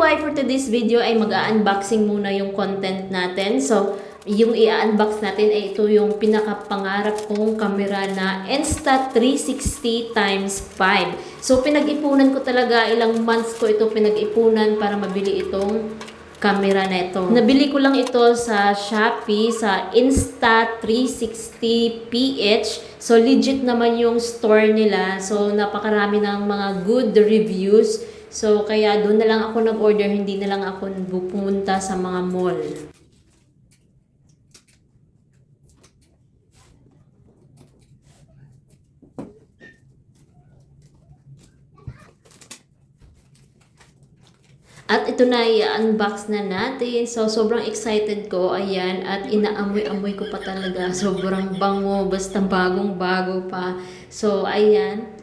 Anyway, for today's video ay mag-unboxing muna yung content natin. So, yung i-unbox natin ay ito yung pinakapangarap kong kamera na Insta360 times 5. So, pinag-ipunan ko talaga, ilang months ko ito pinag-ipunan para mabili itong camera na ito. Nabili ko lang ito sa Shopee, sa Insta360PH. So, legit naman yung store nila. So, napakarami ng mga good reviews. So, kaya doon na lang ako nag-order, hindi na lang ako pumunta sa mga mall. At ito na i-unbox na natin. So, sobrang excited ko. Ayan. At inaamoy-amoy ko pa talaga. Sobrang bango. Basta bagong-bago pa. So, ayan.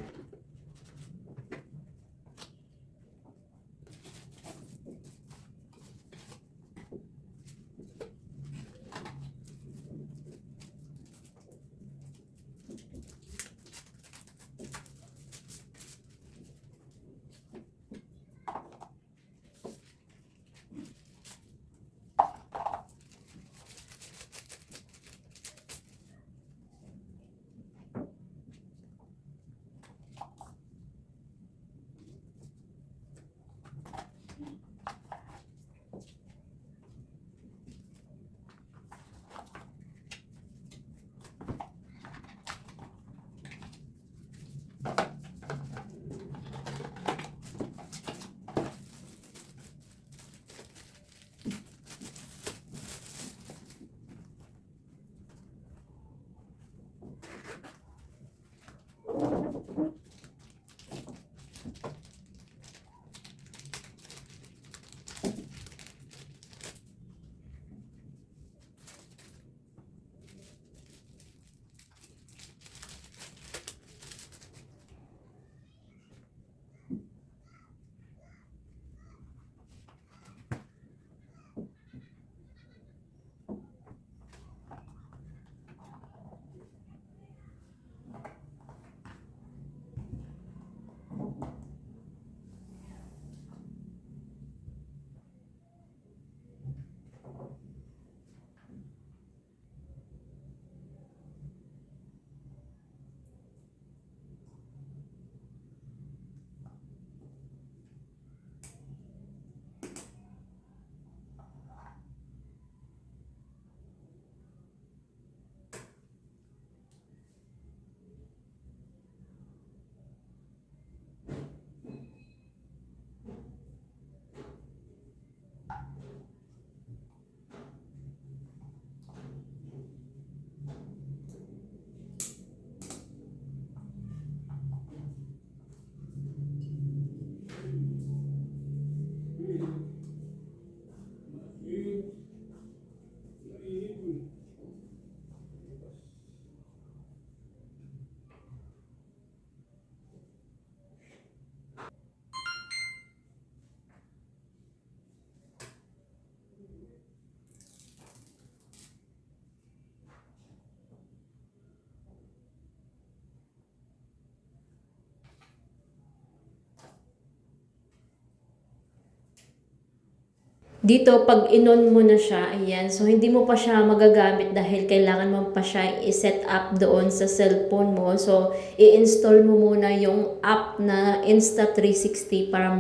Dito, pag inon mo na siya, ayan, so hindi mo pa siya magagamit dahil kailangan mo pa siya i-set up doon sa cellphone mo. So, i-install mo muna yung app na Insta360 para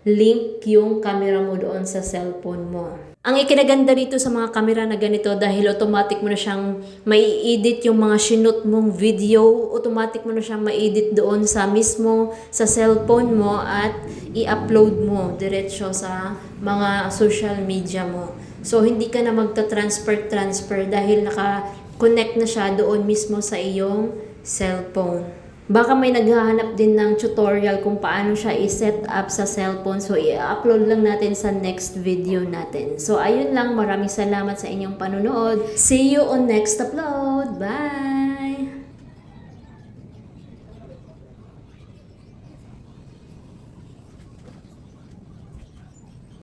mag-link yung camera mo doon sa cellphone mo. Ang ikinaganda dito sa mga camera na ganito dahil automatic mo na siyang mai edit yung mga sinut mong video, automatic mo na siyang ma-edit doon sa mismo sa cellphone mo at i-upload mo diretso sa mga social media mo. So hindi ka na magta-transfer transfer dahil naka-connect na siya doon mismo sa iyong cellphone. Baka may naghahanap din ng tutorial kung paano siya i-set up sa cellphone. So, i-upload lang natin sa next video natin. So, ayun lang. Maraming salamat sa inyong panonood. See you on next upload. Bye!